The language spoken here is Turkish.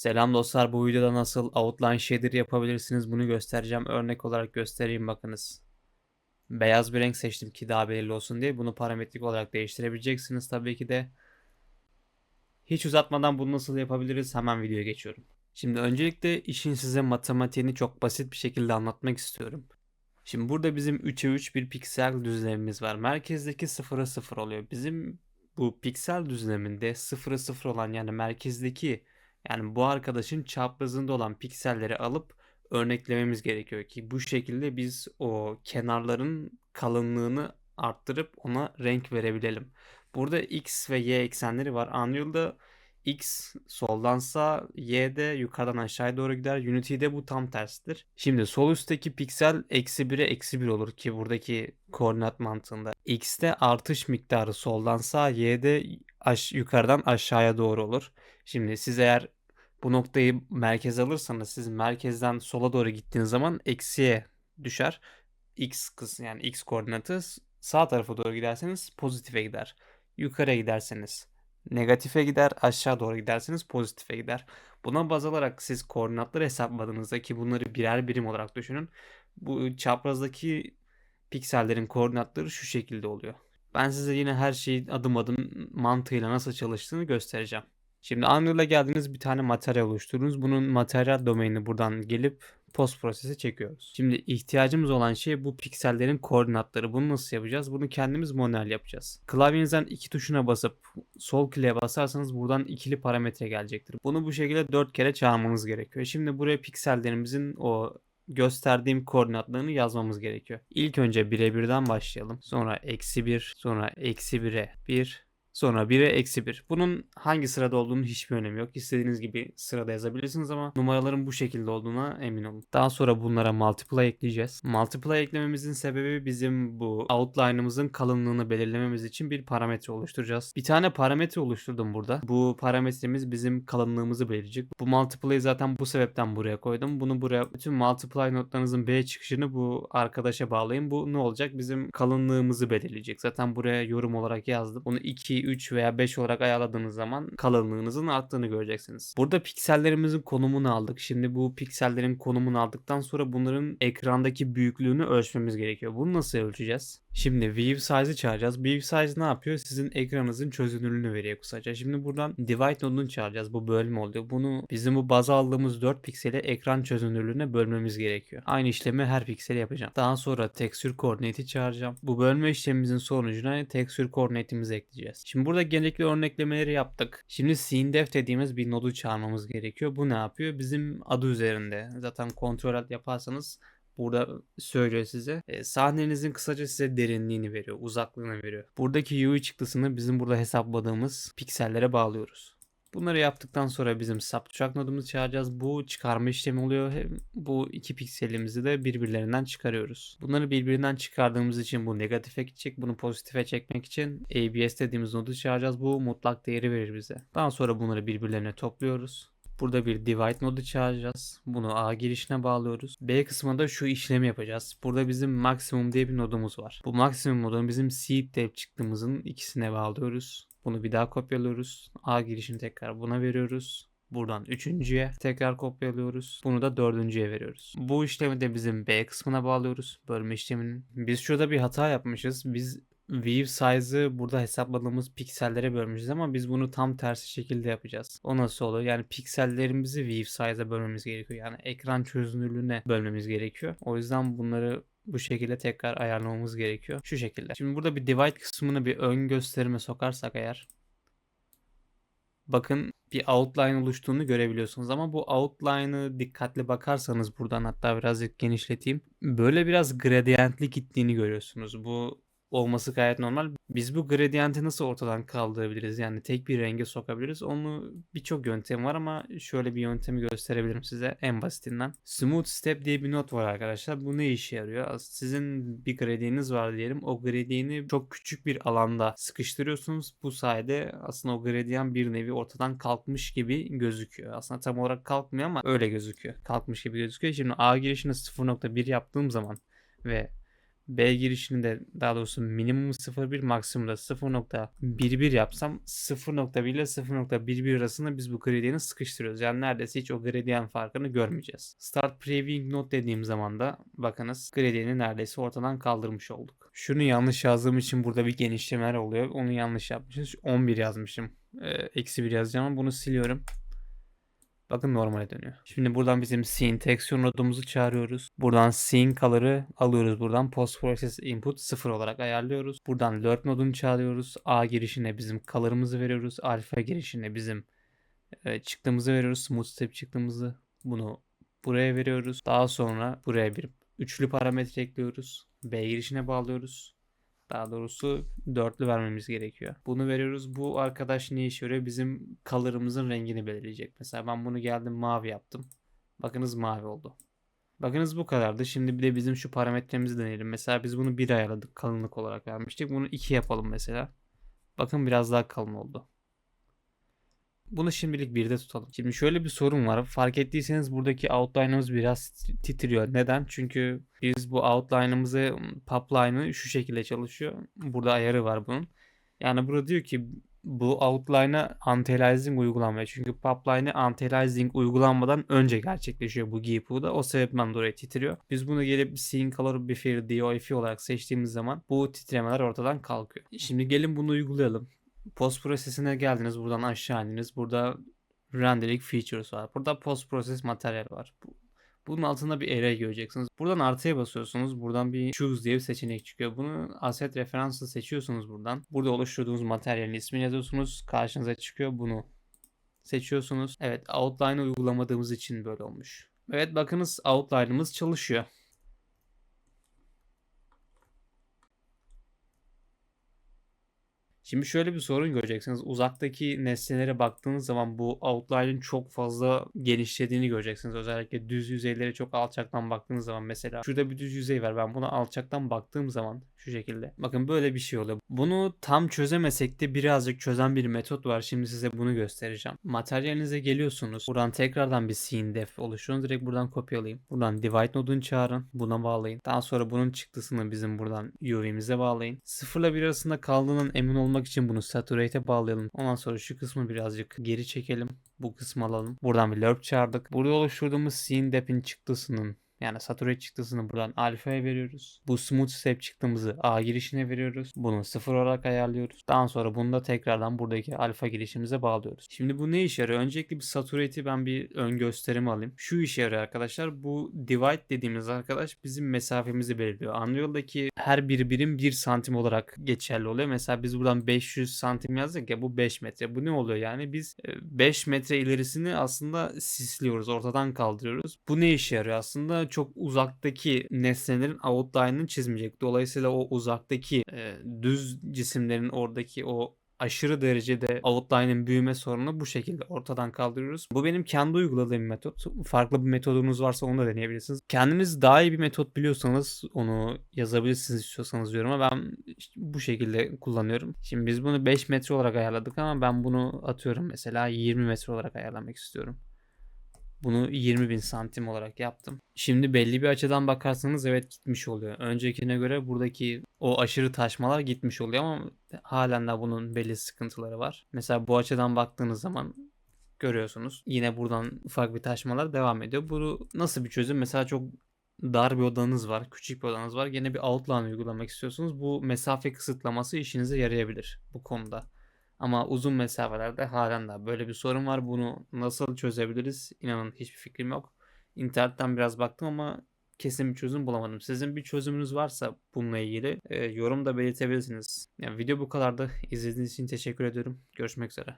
Selam dostlar bu videoda nasıl outline shader yapabilirsiniz bunu göstereceğim. Örnek olarak göstereyim bakınız. Beyaz bir renk seçtim ki daha belirli olsun diye. Bunu parametrik olarak değiştirebileceksiniz tabii ki de. Hiç uzatmadan bunu nasıl yapabiliriz hemen videoya geçiyorum. Şimdi öncelikle işin size matematiğini çok basit bir şekilde anlatmak istiyorum. Şimdi burada bizim 3'e 3 bir piksel düzlemimiz var. Merkezdeki 0'a 0 oluyor. Bizim bu piksel düzleminde 0'a 0 olan yani merkezdeki yani bu arkadaşın çaprazında olan pikselleri alıp örneklememiz gerekiyor ki bu şekilde biz o kenarların kalınlığını arttırıp ona renk verebilelim. Burada x ve y eksenleri var. Unreal'da x soldan sağ, y de yukarıdan aşağıya doğru gider. Unity'de bu tam tersidir. Şimdi sol üstteki piksel eksi 1'e eksi 1 olur ki buradaki koordinat mantığında. x'te artış miktarı soldan sağ, y'de aş yukarıdan aşağıya doğru olur. Şimdi siz eğer bu noktayı merkez alırsanız siz merkezden sola doğru gittiğiniz zaman eksiye düşer. X kısmı yani x koordinatı sağ tarafa doğru giderseniz pozitife gider. Yukarıya giderseniz negatife gider. Aşağı doğru giderseniz pozitife gider. Buna baz alarak siz koordinatları hesapladığınızda ki bunları birer birim olarak düşünün. Bu çaprazdaki piksellerin koordinatları şu şekilde oluyor. Ben size yine her şeyi adım adım mantığıyla nasıl çalıştığını göstereceğim. Şimdi Unreal'a geldiğiniz bir tane materyal oluşturunuz. Bunun materyal domaini buradan gelip post prosese çekiyoruz. Şimdi ihtiyacımız olan şey bu piksellerin koordinatları. Bunu nasıl yapacağız? Bunu kendimiz manuel yapacağız. Klavyenizden iki tuşuna basıp sol kliğe basarsanız buradan ikili parametre gelecektir. Bunu bu şekilde dört kere çağırmanız gerekiyor. Şimdi buraya piksellerimizin o gösterdiğim koordinatlarını yazmamız gerekiyor. İlk önce 1'e 1'den başlayalım. Sonra eksi 1, sonra eksi 1'e 1, Sonra 1'e eksi 1. Bunun hangi sırada olduğunu hiçbir önemi yok. İstediğiniz gibi sırada yazabilirsiniz ama numaraların bu şekilde olduğuna emin olun. Daha sonra bunlara multiply ekleyeceğiz. Multiply eklememizin sebebi bizim bu outline'ımızın kalınlığını belirlememiz için bir parametre oluşturacağız. Bir tane parametre oluşturdum burada. Bu parametremiz bizim kalınlığımızı belirleyecek. Bu multiply'ı zaten bu sebepten buraya koydum. Bunu buraya bütün multiply notlarınızın B çıkışını bu arkadaşa bağlayın. Bu ne olacak? Bizim kalınlığımızı belirleyecek. Zaten buraya yorum olarak yazdım. Bunu 2 3 veya 5 olarak ayarladığınız zaman kalınlığınızın arttığını göreceksiniz. Burada piksellerimizin konumunu aldık. Şimdi bu piksellerin konumunu aldıktan sonra bunların ekrandaki büyüklüğünü ölçmemiz gerekiyor. Bunu nasıl ölçeceğiz? Şimdi view size'ı çağıracağız. View size ne yapıyor? Sizin ekranınızın çözünürlüğünü veriyor kısaca. Şimdi buradan divide nodunu çağıracağız. Bu bölme oluyor. Bunu bizim bu baz aldığımız 4 pikseli ekran çözünürlüğüne bölmemiz gerekiyor. Aynı işlemi her pikseli yapacağım. Daha sonra texture coordinate'i çağıracağım. Bu bölme işlemimizin sonucuna texture coordinate'imizi ekleyeceğiz. Şimdi burada gerekli örneklemeleri yaptık. Şimdi sceneDef dediğimiz bir nodu çağırmamız gerekiyor. Bu ne yapıyor? Bizim adı üzerinde. Zaten kontrol alt yaparsanız burada söylüyor size. E, sahnenizin kısaca size derinliğini veriyor, uzaklığını veriyor. Buradaki UI çıktısını bizim burada hesapladığımız piksellere bağlıyoruz. Bunları yaptıktan sonra bizim subtract nodumuzu çağıracağız. Bu çıkarma işlemi oluyor. Bu iki pikselimizi de birbirlerinden çıkarıyoruz. Bunları birbirinden çıkardığımız için bu negatife gidecek. Bunu pozitife çekmek için ABS dediğimiz nodu çağıracağız. Bu mutlak değeri verir bize. Daha sonra bunları birbirlerine topluyoruz. Burada bir divide nodu çağıracağız. Bunu A girişine bağlıyoruz. B kısmında şu işlemi yapacağız. Burada bizim maksimum diye bir nodumuz var. Bu maksimum nodunu bizim seed dev çıktığımızın ikisine bağlıyoruz. Bunu bir daha kopyalıyoruz. A girişini tekrar buna veriyoruz. Buradan üçüncüye tekrar kopyalıyoruz. Bunu da dördüncüye veriyoruz. Bu işlemi de bizim B kısmına bağlıyoruz. Bölme işleminin. Biz şurada bir hata yapmışız. Biz view size'ı burada hesapladığımız piksellere bölmüşüz ama biz bunu tam tersi şekilde yapacağız. O nasıl olur? Yani piksellerimizi view size'a bölmemiz gerekiyor. Yani ekran çözünürlüğüne bölmemiz gerekiyor. O yüzden bunları bu şekilde tekrar ayarlamamız gerekiyor. Şu şekilde. Şimdi burada bir divide kısmını bir ön gösterime sokarsak eğer bakın bir outline oluştuğunu görebiliyorsunuz ama bu outline'ı dikkatli bakarsanız buradan hatta birazcık genişleteyim. Böyle biraz gradientli gittiğini görüyorsunuz. Bu olması gayet normal. Biz bu gradienti nasıl ortadan kaldırabiliriz? Yani tek bir renge sokabiliriz. Onu birçok yöntem var ama şöyle bir yöntemi gösterebilirim size en basitinden. Smooth Step diye bir not var arkadaşlar. Bu ne işe yarıyor? Sizin bir gradientiniz var diyelim. O gradienti çok küçük bir alanda sıkıştırıyorsunuz. Bu sayede aslında o gradient bir nevi ortadan kalkmış gibi gözüküyor. Aslında tam olarak kalkmıyor ama öyle gözüküyor. Kalkmış gibi gözüküyor. Şimdi A girişini 0.1 yaptığım zaman ve B girişini de daha doğrusu minimum 0.1 maksimum da 0.11 yapsam 0.1 ile 0.11 arasında biz bu gradient'i sıkıştırıyoruz. Yani neredeyse hiç o gradient farkını görmeyeceğiz. Start previewing node dediğim zaman da bakınız gradient'i neredeyse ortadan kaldırmış olduk. Şunu yanlış yazdığım için burada bir genişlemeler oluyor. Onu yanlış yapmışız. 11 yazmışım. Ee, Eksi 1 yazacağım ama bunu siliyorum. Bakın normale dönüyor. Şimdi buradan bizim texture nodumuzu çağırıyoruz. Buradan scene color'ı alıyoruz. Buradan post process input 0 olarak ayarlıyoruz. Buradan lerp nodunu çağırıyoruz. A girişine bizim color'ımızı veriyoruz. Alfa girişine bizim e, çıktığımızı veriyoruz. Smooth step çıktığımızı bunu buraya veriyoruz. Daha sonra buraya bir üçlü parametre ekliyoruz. B girişine bağlıyoruz. Daha doğrusu dörtlü vermemiz gerekiyor. Bunu veriyoruz. Bu arkadaş ne işe yarıyor? Bizim color'ımızın rengini belirleyecek. Mesela ben bunu geldim mavi yaptım. Bakınız mavi oldu. Bakınız bu kadardı. Şimdi bir de bizim şu parametremizi deneyelim. Mesela biz bunu 1 ayarladık. Kalınlık olarak vermiştik. Bunu 2 yapalım mesela. Bakın biraz daha kalın oldu. Bunu şimdilik 1'de tutalım. Şimdi şöyle bir sorun var. Fark ettiyseniz buradaki outline'ımız biraz titriyor. Neden? Çünkü biz bu outline'ımızı pipeline şu şekilde çalışıyor. Burada ayarı var bunun. Yani burada diyor ki bu outline'a anti-aliasing uygulanmıyor. Çünkü pipeline'e anti-aliasing uygulanmadan önce gerçekleşiyor bu GPU'da. O sebepten dolayı titriyor. Biz bunu gelip scene color buffer DOF olarak seçtiğimiz zaman bu titremeler ortadan kalkıyor. Şimdi gelin bunu uygulayalım. Post prosesine geldiniz. Buradan aşağı indiniz. Burada rendering features var. Burada post process materyal var. Bunun altında bir array göreceksiniz. Buradan artıya basıyorsunuz. Buradan bir choose diye bir seçenek çıkıyor. Bunu asset referansı seçiyorsunuz buradan. Burada oluşturduğunuz materyalin ismini yazıyorsunuz. Karşınıza çıkıyor. Bunu seçiyorsunuz. Evet outline uygulamadığımız için böyle olmuş. Evet bakınız outline'ımız çalışıyor. Şimdi şöyle bir sorun göreceksiniz. Uzaktaki nesnelere baktığınız zaman bu outline'ın çok fazla genişlediğini göreceksiniz. Özellikle düz yüzeylere çok alçaktan baktığınız zaman mesela şurada bir düz yüzey var. Ben buna alçaktan baktığım zaman şu şekilde. Bakın böyle bir şey oluyor. Bunu tam çözemesek de birazcık çözen bir metot var. Şimdi size bunu göstereceğim. Materyalinize geliyorsunuz. Buradan tekrardan bir scene def oluşturun. Direkt buradan kopyalayayım. Buradan divide nodunu çağırın. Buna bağlayın. Daha sonra bunun çıktısını bizim buradan UV'mize bağlayın. 0 ile 1 arasında kaldığının emin olmak için bunu saturate'e bağlayalım. Ondan sonra şu kısmı birazcık geri çekelim. Bu kısmı alalım. Buradan bir lerp çağırdık. Burada oluşturduğumuz scene dep'in çıktısının yani saturate çıktısını buradan alfaya veriyoruz. Bu smooth step çıktığımızı A girişine veriyoruz. Bunu sıfır olarak ayarlıyoruz. Daha sonra bunu da tekrardan buradaki alfa girişimize bağlıyoruz. Şimdi bu ne işe yarıyor? Öncelikle bir saturate'i ben bir ön gösterim alayım. Şu işe yarıyor arkadaşlar. Bu divide dediğimiz arkadaş bizim mesafemizi belirliyor. Unreal'daki her bir birim 1 santim olarak geçerli oluyor. Mesela biz buradan 500 santim yazdık ya bu 5 metre. Bu ne oluyor yani? Biz 5 metre ilerisini aslında sisliyoruz. Ortadan kaldırıyoruz. Bu ne işe yarıyor? Aslında çok uzaktaki nesnelerin outline'ını çizmeyecek. Dolayısıyla o uzaktaki e, düz cisimlerin oradaki o aşırı derecede outline'ın büyüme sorununu bu şekilde ortadan kaldırıyoruz. Bu benim kendi uyguladığım metot. Farklı bir metodunuz varsa onu da deneyebilirsiniz. Kendiniz daha iyi bir metot biliyorsanız onu yazabilirsiniz istiyorsanız yoruma. Ben işte bu şekilde kullanıyorum. Şimdi biz bunu 5 metre olarak ayarladık ama ben bunu atıyorum mesela 20 metre olarak ayarlamak istiyorum. Bunu 20 bin santim olarak yaptım. Şimdi belli bir açıdan bakarsanız evet gitmiş oluyor. Öncekine göre buradaki o aşırı taşmalar gitmiş oluyor ama halen de bunun belli sıkıntıları var. Mesela bu açıdan baktığınız zaman görüyorsunuz. Yine buradan ufak bir taşmalar devam ediyor. Bu nasıl bir çözüm? Mesela çok dar bir odanız var, küçük bir odanız var. Yine bir outline uygulamak istiyorsunuz. Bu mesafe kısıtlaması işinize yarayabilir bu konuda. Ama uzun mesafelerde halen daha böyle bir sorun var. Bunu nasıl çözebiliriz? İnanın hiçbir fikrim yok. İnternetten biraz baktım ama kesin bir çözüm bulamadım. Sizin bir çözümünüz varsa bununla ilgili e, yorumda belirtebilirsiniz. Yani video bu kadardı. İzlediğiniz için teşekkür ediyorum. Görüşmek üzere.